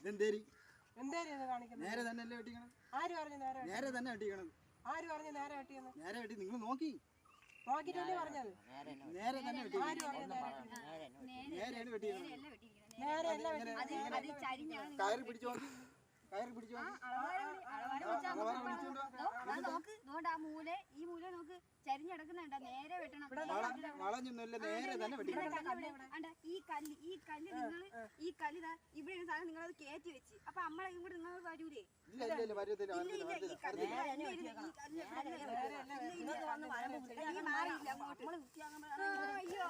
ഇതെന്തേരി? നേരെ തന്നെ അല്ലേ വെട്ടിക്കണം ആര് പറഞ്ഞു നേരെ വെട്ടി- നേരെ തന്നെ വെട്ടിക്കണം ആര് പറഞ്ഞു നേരെ വെട്ടിയെന്ന്? നേരെ വെട്ടി നിങ്ങൾ നോക്കി. നോക്കിട്ടല്ലേ പറഞ്ഞത്? നേരെ തന്നെ വെട്ടി. ആര് പറഞ്ഞു? നേരെയാണ് വെട്ടിക്കണം നേരെ അല്ല വെട്ടി കയറി പിടിച്ചു നോക്കി. കയറി പിടിച്ചു നോക്കി. ആ നോക്ക് നോണ്ട് ആ മൂല ഈ മൂല നോക്ക് ചരിഞ്ഞടക്കുന്നുണ്ട് നേരെ വെട്ടണം. നേരെ തന്നെ ഈ കല്ല് ഈ കല്ല് നിങ്ങൾ ഈ കല്ല് ഇതാ ഇവിടെ സാധനം നിങ്ങൾ അത് കയറ്റി വെച്ച്. അപ്പൊ നമ്മളെ ഇങ്ങോട്ട് നിങ്ങൾ വരൂലേ? അയ്യോ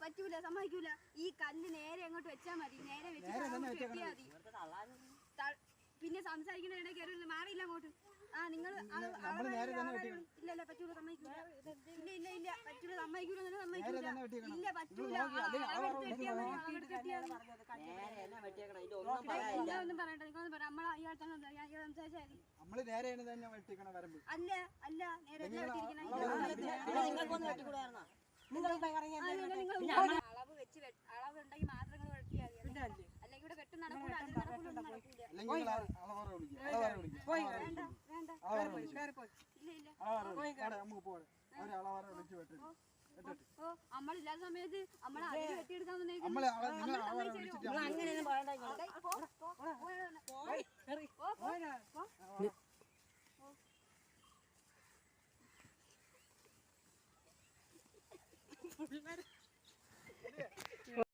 പറ്റൂല സമ്മതിക്കൂല. ഈ കല്ല് നേരെ അങ്ങോട്ട് വെച്ചാ മതി നേരെ വെച്ച് അങ്ങോട്ട് മതി. പിന്നെ സംസാരിക്കുന്നതിനെ കയറി മാറിയില്ല അങ്ങോട്ട് ആ നിങ്ങൾ നേരെ തന്നെ വെട്ടിക്കണം. ഇല്ല ഇല്ല പറ്റൂല സമ്മതിക്കൂല ഇല്ല ഇല്ല ഇല്ല പറ്റൂല സമ്മതിക്കൂല. ഇല്ല പറ്റൂല നിങ്ങളൊന്നും പറയണ്ട നിങ്ങളൊന്നും പറ നമ്മളെ അയാൾ തന്നെ അയാൾ സംസാരിച്ചാൽ അല്ല അല്ല നേരെ അളവ് വെച്ച് നമ്മളില്ലാത്ത സമയത്ത് നമ്മളെ അതിൽ കെട്ടിയെടുക്കാൻ അങ്ങനെയൊന്നും പറയണ്ട